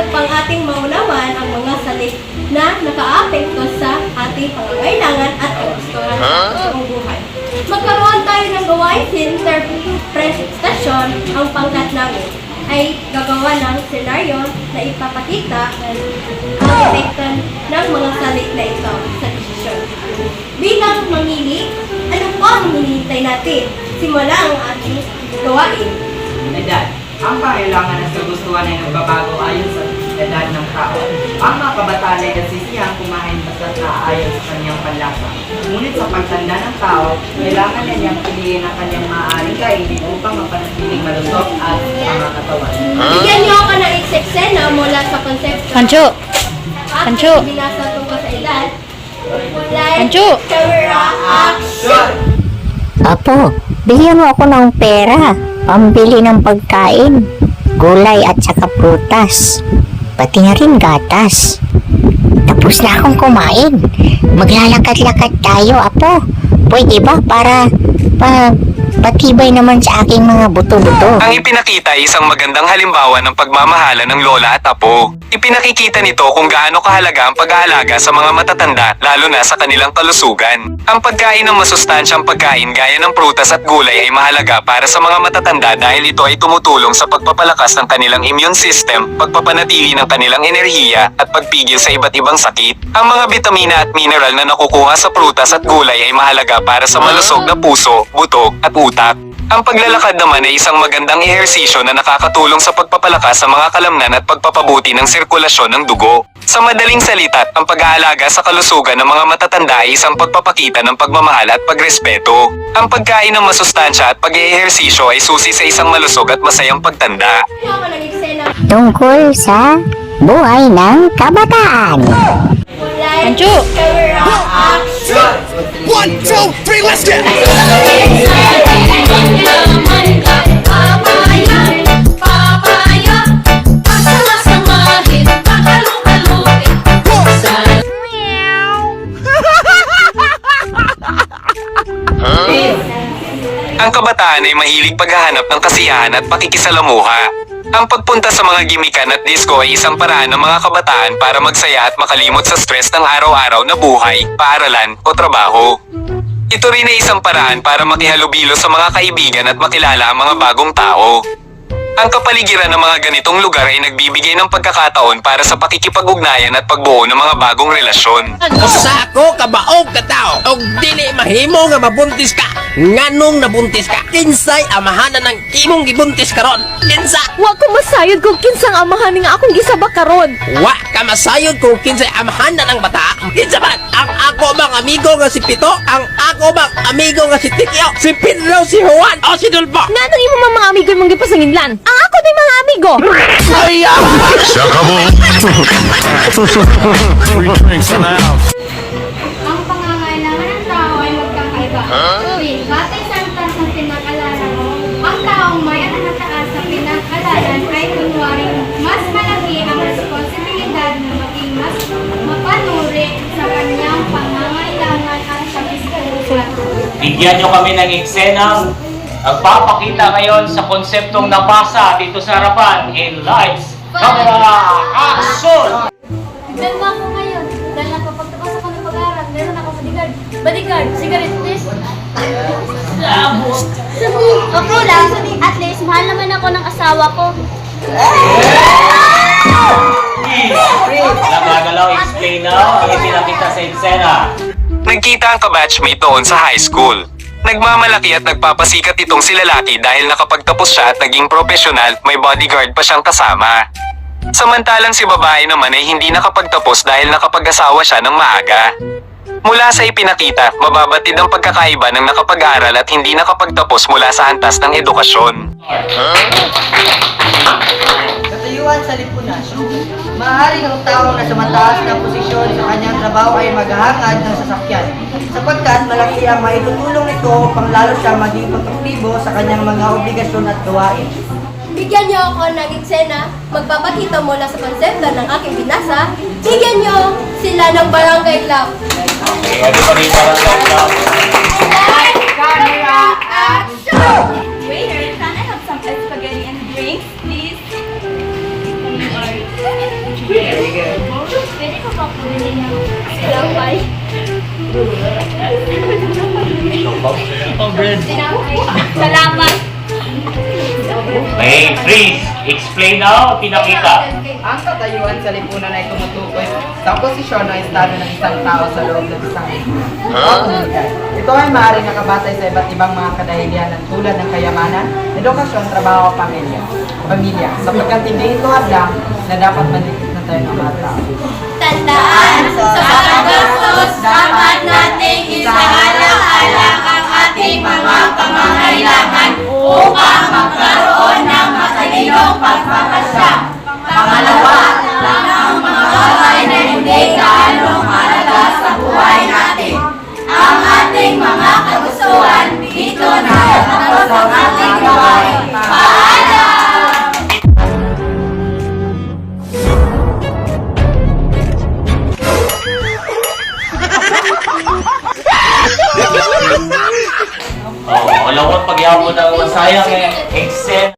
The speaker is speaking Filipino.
lalo pang ating maunawan ang mga salik na nakaapekto sa ating pangangailangan at kagustuhan sa buong buhay. Magkaroon tayo ng gawain interpretasyon ang pangkat namin ay gagawa ng senaryo na ipapakita ang epekto ng mga salik na ito sa desisyon. Bilang mamili, ano po ang hinihintay natin? Simula ang ating gawain. Edad. Ang kailangan at kagustuhan ay nagbabago ayon sa edad ng tao. Ang mga kabataan ay nasisiyang kumain basta ayon sa kanyang panlasa. Ngunit sa pagtanda ng tao, kailangan na niyang piliin ang kanyang maaaring kainin upang mapanatiling malusog at mga katawan. Bigyan niyo ako ng eksena mula sa konsepto. Pancho! Aking Pancho! binasa tungkol sa edad. Pancho! camera, action! Apo, bigyan mo ako ng pera. Pambili ng pagkain, gulay at saka prutas. Pati na rin gatas. Tapos na akong kumain. Maglalakad-lakad tayo, Apo. Pwede ba para pa, patibay naman sa aking mga buto-buto? Ang ipinakita ay isang magandang halimbawa ng pagmamahala ng lola at apo. Ipinakikita nito kung gaano kahalaga ang pag-aalaga sa mga matatanda, lalo na sa kanilang kalusugan. Ang pagkain ng masustansyang pagkain gaya ng prutas at gulay ay mahalaga para sa mga matatanda dahil ito ay tumutulong sa pagpapalakas ng kanilang immune system, pagpapanatili ng kanilang enerhiya, at pagpigil sa iba't ibang sakit. Ang mga bitamina at mineral na nakukuha sa prutas at gulay ay mahalaga para sa malusog na puso, buto, at utak. Ang paglalakad naman ay isang magandang ehersisyo na nakakatulong sa pagpapalakas sa mga kalamnan at pagpapabuti ng sirkulasyon ng dugo. Sa madaling salita, ang pag-aalaga sa kalusugan ng mga matatanda ay isang pagpapakita ng pagmamahal at pagrespeto. Ang pagkain ng masustansya at pag-ehersisyo ay susi sa isang malusog at masayang pagtanda. Ng Tungkol sa buhay ng kabataan. Action! One, two, three, let's get kabataan ay mahilig paghahanap ng kasiyahan at pakikisalamuha. Ang pagpunta sa mga gimikan at disco ay isang paraan ng mga kabataan para magsaya at makalimot sa stress ng araw-araw na buhay, paaralan o trabaho. Ito rin ay isang paraan para makihalubilo sa mga kaibigan at makilala ang mga bagong tao. Ang kapaligiran ng mga ganitong lugar ay nagbibigay ng pagkakataon para sa pakikipag-ugnayan at pagbuo ng mga bagong relasyon. Usa ko kabaog ka tao og dili mahimo nga mabuntis ka. Nganong nabuntis ka kinsay amahanan ng imong gibuntis karon? Kinsa? Wa ko masayod kung kinsang amahan nga akong gisaba karon. wa ka masayod kung kinsay amahanan ng bata. Kinsa man? Ang ako bang amigo nga si Pito ang ako bang amigo nga si Tikyo si Pedro si Juan o si Dulbo Nga nung imo mga amigo yung mga pasanginlan. Ang ako din mga amigo. Ang Bigyan nyo kami ng eksenang nagpapakita ngayon sa konseptong nabasa dito sa harapan in lights, camera, action! Dalma ako ngayon. Dahil napapagtapos ako ng pag-aaral, meron ako bodyguard. Bodyguard, cigarette please. Okay lang. At least, mahal naman ako ng asawa ko. Nagagalaw, explain now ang ipinakita sa eksena. Nagkita ang kabatchmate noon sa high school. Nagmamalaki at nagpapasikat itong si lalaki dahil nakapagtapos siya at naging profesional, may bodyguard pa siyang kasama. Samantalang si babae naman ay hindi nakapagtapos dahil nakapag-asawa siya ng maaga. Mula sa ipinakita, mababatid ang pagkakaiba ng nakapag-aral at hindi nakapagtapos mula sa antas ng edukasyon. Katayuan sa lipunan. Maaaring ang taong nasa mataas na posisyon sa kanyang trabaho ay maghahangad ng sasakyan. Sapagkat malaki ang maitutulong nito upang lalo siyang maging produktibo sa kanyang mga obligasyon at gawain. Bigyan niyo ako ng eksena, magpapakita mula sa konsepto ng aking binasa. Bigyan niyo sila ng barangay club. Okay, ano rin para sa club? Light, camera, action! Tinapay. Salamat. May freeze. Explain now, pinakita. Ang katayuan sa lipunan ay tumutukoy sa posisyon o estado ng isang tao sa loob ng isang komunidad. Ito ay maaaring nakabatay sa iba't ibang mga kadahilianan tulad ng kayamanan, edukasyon, trabaho, pamilya. Pamilya, sapagkat hindi ito hadlang na dapat mandikit na tayo ng mga tao. Tandaan, sa paggastos, dapat nating isaalang-alang Kaya po nang masayang eksen.